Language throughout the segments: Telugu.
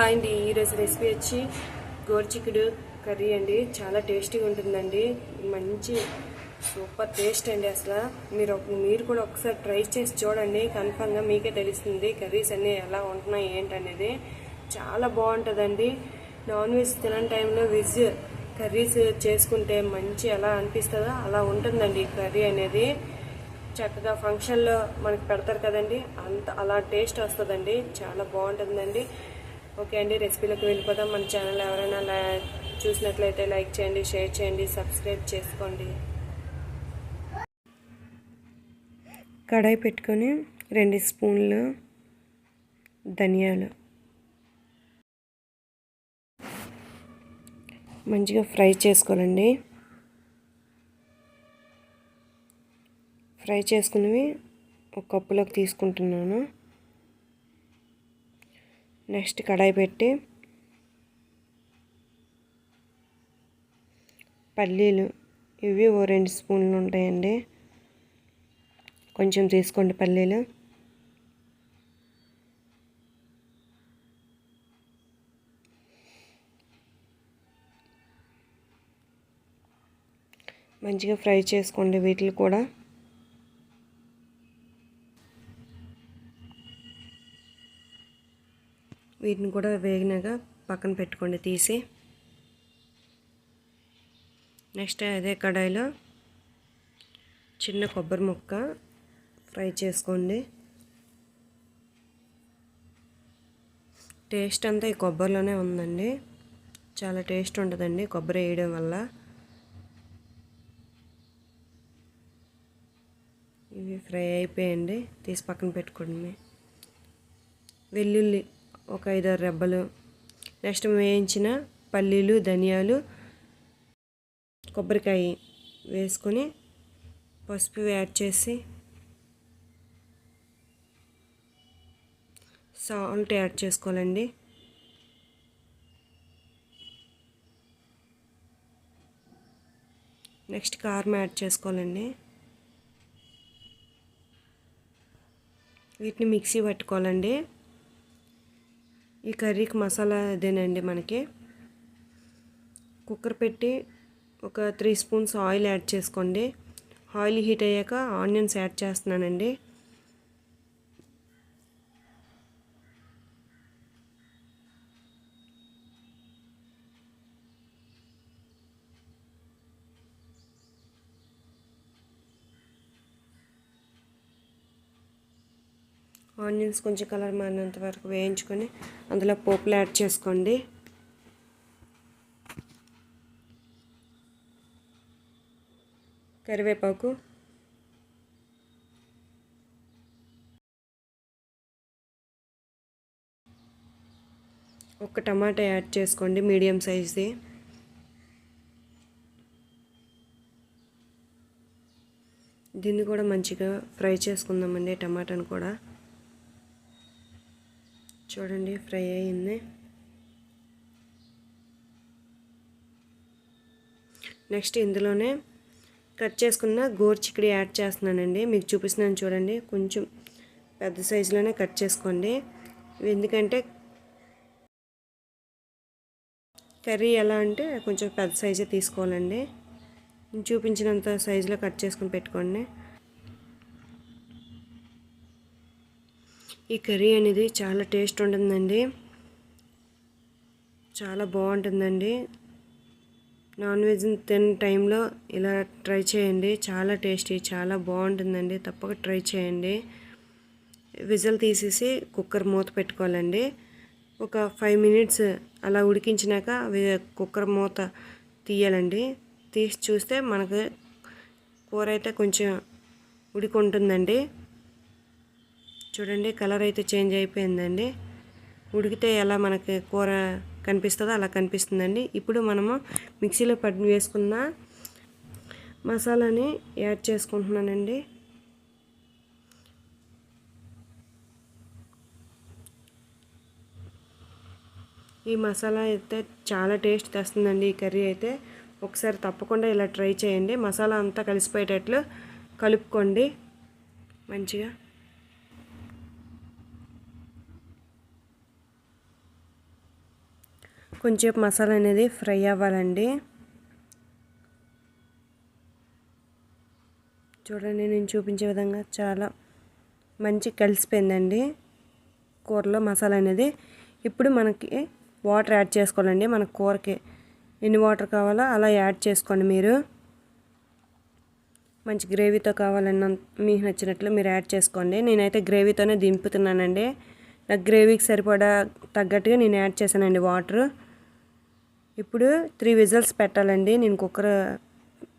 హాయ్ అండి. ఈరోజు రెసిపీ వచ్చి గోరుచిక్కుడు కర్రీ అండి. చాలా టేస్టీగా ఉంటుందండి. మంచి సూపర్ టేస్ట్ అండి అసలు. మీరు మీరు కూడా ఒకసారి ట్రై చేసి చూడండి. కన్ఫామ్గా మీకే తెలుస్తుంది కర్రీస్ అన్నీ ఎలా ఉంటున్నాయి ఏంటనేది. చాలా బాగుంటుందండి. నాన్ వెజ్ తినని టైంలో వెజ్ కర్రీస్ చేసుకుంటే మంచి ఎలా అనిపిస్తుందో అలా ఉంటుందండి కర్రీ అనేది. చక్కగా ఫంక్షన్లో మనకి పెడతారు కదండి. అంత అలా టేస్ట్ వస్తుందండి. చాలా బాగుంటుందండి. ఓకే అండి రెసిపీలోకి వెళ్ళిపోదాం. మన ఛానల్ ఎవరైనా లా- చూసినట్లయితే లైక్ చేయండి షేర్ చేయండి సబ్స్క్రైబ్ చేసుకోండి. కడాయి పెట్టుకొని రెండు స్పూన్లు ధనియాలు. మంచిగా ఫ్రై చేసుకోవాలండి. ఫ్రై చేసుకున్నవి ఒక కప్పులోకి తీసుకుంటున్నాను. నెక్స్ట్ కడాయి పెట్టి పల్లీలు ఇవి ఓ రెండు స్పూన్లు ఉంటాయండి. కొంచెం తీసుకోండి పల్లీలు. మంచిగా ఫ్రై చేసుకోండి వీటిని కూడా. వీటిని కూడా వేగినాక పక్కన పెట్టుకోండి తీసి. నెక్స్ట్ అదే కడాయిలో చిన్న కొబ్బరి ముక్క ఫ్రై చేసుకోండి. టేస్ట్ అంతా ఈ కొబ్బరిలోనే ఉందండి. చాలా టేస్ట్ ఉంటుందండి కొబ్బరి వేయడం వల్ల. ఇవి ఫ్రై అయిపోయండి తీసి పక్కన పెట్టుకోండి. వెల్లుల్లి ఒక ఐదారు రెబ్బలు నెక్స్ట్ వేయించిన పల్లీలు ధనియాలు కొబ్బరికాయ వేసుకొని పసుపు యాడ్ చేసి సాల్ట్ యాడ్ చేసుకోవాలండి. నెక్స్ట్ కారం యాడ్ చేసుకోవాలండి. వీటిని మిక్సీ పట్టుకోవాలండి. ఈ కర్రీకి మసాలా అదేనండి మనకి. కుక్కర్ పెట్టి ఒక త్రీ స్పూన్స్ ఆయిల్ యాడ్ చేసుకోండి. ఆయిల్ హీట్ అయ్యాక ఆనియన్స్ యాడ్ చేస్తున్నానండి. ఆనియన్స్ కొంచెం కలర్ మారినంత వరకు వేయించుకొని అందులో పోపులు యాడ్ చేసుకోండి. కరివేపాకు. ఒక టమాటా యాడ్ చేసుకోండి మీడియం సైజ్ది. దీన్ని కూడా మంచిగా ఫ్రై చేసుకుందామండి టమాటాను కూడా. చూడండి ఫ్రై అయింది. నెక్స్ట్ ఇందులోనే కట్ చేసుకున్న గోరు యాడ్ చేస్తున్నానండి. మీకు చూపిస్తున్నాను చూడండి కొంచెం పెద్ద సైజులోనే కట్ చేసుకోండి. ఎందుకంటే కర్రీ ఎలా అంటే కొంచెం పెద్ద సైజే తీసుకోవాలండి. చూపించినంత సైజులో కట్ చేసుకుని పెట్టుకోండి. ఈ కర్రీ అనేది చాలా టేస్ట్ ఉంటుందండి. చాలా బాగుంటుందండి. నాన్ వెజ్ తిన టైంలో ఇలా ట్రై చేయండి. చాలా టేస్టీ చాలా బాగుంటుందండి. తప్పక ట్రై చేయండి. విజల్ తీసేసి కుక్కర్ మూత పెట్టుకోవాలండి. ఒక ఫైవ్ మినిట్స్ అలా ఉడికించినాక కుక్కర్ మూత తీయాలండి. తీసి చూస్తే మనకు కూర అయితే కొంచెం ఉడికి ఉంటుందండి. చూడండి కలర్ అయితే చేంజ్ అయిపోయిందండి. ఉడికితే ఎలా మనకి కూర కనిపిస్తుందో అలా కనిపిస్తుందండి. ఇప్పుడు మనము మిక్సీలో పడి వేసుకున్న మసాలాని యాడ్ చేసుకుంటున్నానండి. ఈ మసాలా అయితే చాలా టేస్ట్ తెస్తుందండి ఈ కర్రీ అయితే. ఒకసారి తప్పకుండా ఇలా ట్రై చేయండి. మసాలా అంతా కలిసిపోయేటట్లు కలుపుకోండి. మంచిగా కొంచెం మసాలా అనేది ఫ్రై అవ్వాలండి. చూడండి నేను చూపించే విధంగా చాలా మంచి కలిసిపోయిందండి. కూరలో మసాలా అనేది ఇప్పుడు మనకి వాటర్ యాడ్ చేసుకోవాలండి. మన కూరకి ఎన్ని వాటర్ కావాలో అలా యాడ్ చేసుకోండి మీరు. మంచి గ్రేవీతో కావాలన్న మీకు నచ్చినట్లు మీరు యాడ్ చేసుకోండి. నేనైతే గ్రేవీతోనే దింపుతున్నానండి. నాకు గ్రేవీకి సరిపడా తగ్గట్టుగా నేను యాడ్ చేశానండి వాటర్. ఇప్పుడు త్రీ విజిల్స్ పెట్టాలండి. నేను కుక్కర్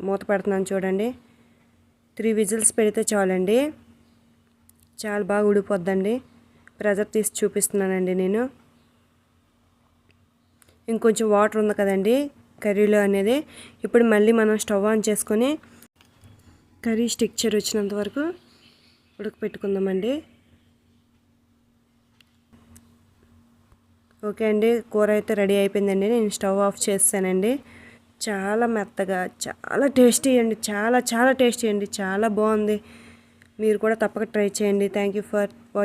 మూత పెడుతున్నాను చూడండి. త్రీ విజిల్స్ పెడితే చాలండి. చాలా బాగా ఉడిపోద్దండి ప్రెజర్ తీసి చూపిస్తున్నానండి నేను. ఇంకొంచెం వాటర్ ఉంది కదండి కర్రీలో అనేది. ఇప్పుడు మళ్ళీ మనం స్టవ్ ఆన్ చేసుకొని కర్రీ స్టిక్చర్ వచ్చినంత వరకు ఉడకపెట్టుకుందామండి. ఓకే అండి. కూర అయితే రెడీ అయిపోయిందండి. నేను స్టవ్ ఆఫ్ చేస్తానండి. చాలా మెత్తగా చాలా టేస్టీ అండి. చాలా చాలా టేస్టీ అండి. చాలా బాగుంది. మీరు కూడా తప్పక ట్రై చేయండి. Thank you for watching